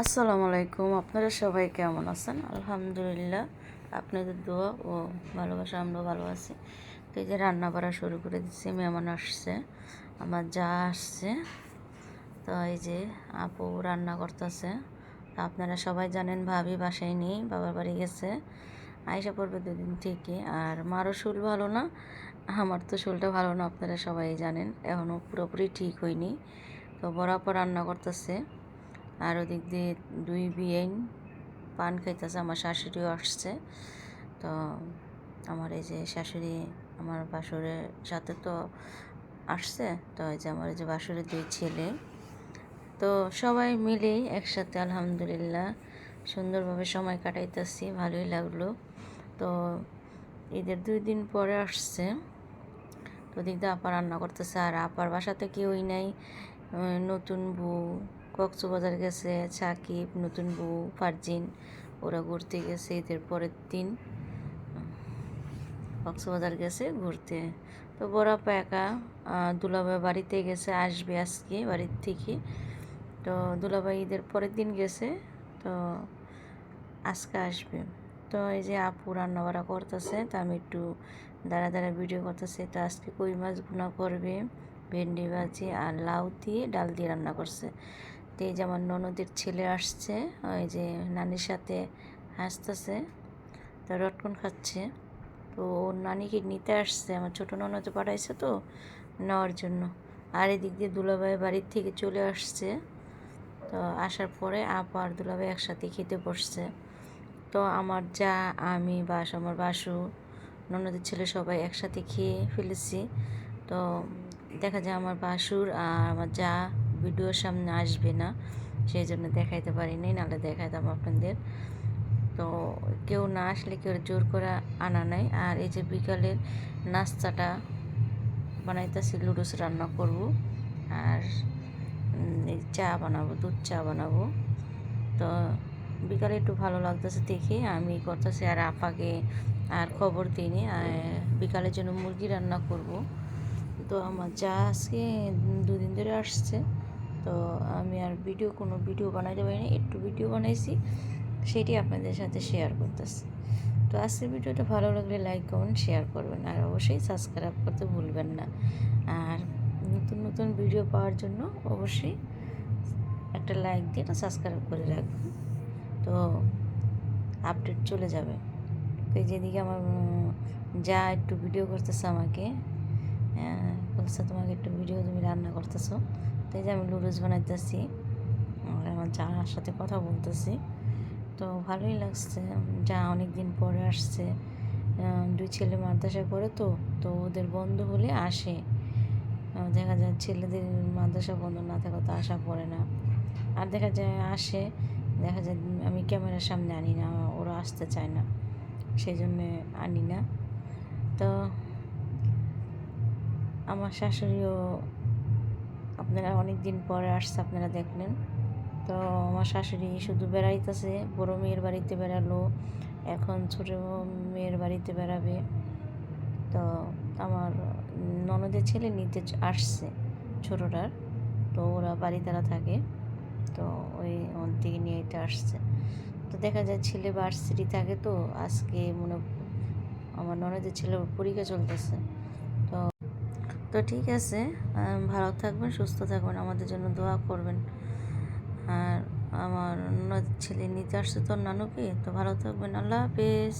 আসসালামু আলাইকুম। আপনারা সবাই কেমন আছেন? আলহামদুলিল্লাহ, আপনাদের দোয়া ও ভালোবাসা, আমরাও ভালো আছি। তো এই যে রান্না করা শুরু করে দিচ্ছি, মেহমান আসছে, আমার যা আসছে। তো এই যে আপু রান্না করতেছে। আপনারা সবাই জানেন, ভাবি বাসায় নেই, বাবার বাড়ি গেছে। আয়সা পড়বে দুদিন থেকে, আর মারও শুল ভালো না, আমার তো শুলটা ভালো না, আপনারা সবাই জানেন। এখনও পুরোপুরি ঠিক হয়নি। তো বরাবর রান্না করতেছে। আর ওদিক দিয়ে দুই বিয়েন পান খাইতেছে, আমার শাশুড়িও আসছে। তো আমার এই যে শাশুড়ি আমার বাসুরের সাথে তো আসছে, তো এই যে আমার এই যে বাসুরের দুই ছেলে। তো সবাই মিলে একসাথে আলহামদুলিল্লাহ সুন্দরভাবে সময় কাটাইতেছি, ভালোই লাগল। তো ঈদের দুই দিন পরে আসছে। তো ওদিক দিয়ে আপা রান্না করতেছে, আর আপার বাসাতে কেউই নাই নতুন বউ কক্সবাজার গেছে সাকিব, নতুন বউ, ফারজিন, ওরা ঘুরতে গেছে ঈদের পরের দিন। কক্সবাজার গেছে ঘুরতে। তো বড়াপা একা দুলাভাই বাড়িতে গেছে, আসবে আজকে বাড়ির থেকে। তো দুলাভাই ঈদের পরের দিন গেছে, তো আজকে আসবে। তো এই যে আপু রান্না বাড়া করতেছে, তো আমি একটু দাঁড়া দাঁড়া ভিডিও করতেছে। তো আজকে কই মাছ ভুনা করবে? ভেন্ডি ভাজি আর লাউ দিয়ে ডাল দিয়ে রান্না করছে। তো এই যে আমার ননদের ছেলে আসছে, ওই যে নানির সাথে হাসতেছে, তো রটকন খাচ্ছে। তো ওর নানিকে নিতে আসছে? আমার ছোটো ননদে পাঠাইছে তো নেওয়ার জন্য। আর এদিক দিয়ে দুলাভাই বাড়ির থেকে চলে আসছে। তো আসার পরে আপা আর দুলাভাই একসাথে খেতে বসছে। তো আমার যা, আমি, বাস, আমার বাসু, ননদের ছেলে সবাই একসাথে খেয়ে ফেলেছি। তো দেখা যায় আমার বাসুর আর আমার যা ভিডিওর সামনে আসবে না সেই জন্য দেখাইতে পারিনি নাহলে দেখাইতাম আপনাদের। তো কেউ না আসলে কেউ জোর করে আনা নাই। আর এই যে বিকালের নাস্তাটা বানাইতেছি লুডুস রান্না করব। আর চা বানাবো, দুধ চা বানাবো। তো বিকালে একটু ভালো লাগতেছে দেখে, আমি করতেছি আর আপাকে আর খবর দিইনি। বিকালের জন্য মুরগি রান্না করব। তো আমার যা আজকে দুদিন ধরে আসছে। তো আমি আর ভিডিও কোনো ভিডিও বানাইতে পারিনি, একটু ভিডিও বানাইছি, সেটি আপনাদের সাথে শেয়ার করতেছি। তো আজকের ভিডিওটা ভালো লাগলে লাইক কমেন্ট শেয়ার করবেন, আর অবশ্যই সাবস্ক্রাইব করতে ভুলবেন না। আর নতুন নতুন ভিডিও পাওয়ার জন্য অবশ্যই একটা লাইক দিয়ে একটা সাবস্ক্রাইব করে রাখবেন। তো আপডেট চলে যাবে। তো যেদিকে আমার যা একটু ভিডিও করতেছে আমাকে বলছে তোমাকে একটু ভিডিও তুমি রান্না করতেছো। তো এই যে আমি লুডুস বানাইতেছি আমার যার সাথে কথা বলতেছি। তো ভালোই লাগছে, যা অনেক দিন পরে আসছে। দুই ছেলে মাদ্রাসায় পড়ে তো তো ওদের বন্ধ হলে আসে। দেখা যায় ছেলেদের মাদ্রাসা বন্ধ না থাকা তো আসা পড়ে না। আর দেখা যায় আসে, দেখা যায় আমি ক্যামেরার সামনে আনি না, ওরা আসতে চায় না। সেই জন্যে আনি না। তো আমার শাশুড়িও আপনারা অনেক দিন পরে আসছে, আপনারা দেখলেন। তো আমার শাশুড়ি শুধু বেড়াইতেছে, বড়ো মেয়ের বাড়িতে বেড়ালো, এখন ছোটো মেয়ের বাড়িতে বেড়াবে। তো আমার ননদের ছেলে নিতে আসছে, ছোটোটার। তো ওরা বাড়ি তারা থাকে, তো ওই ওর দিকে নিয়ে এটা আসছে। তো দেখা যায় ছেলে ভার্সিটি থাকে তো, আজকে মনে আমার ননদের ছেলে পরীক্ষা চলতেছে। তো ঠিক আছে ভালো থাকবেন, সুস্থ থাকবেন, আমাদের জন্য দোয়া করবেন। আর আমার ছেলে নিতে আসছে তোর নানুকে, তো ভালো থাকবেন, আল্লাহ হাফেজ।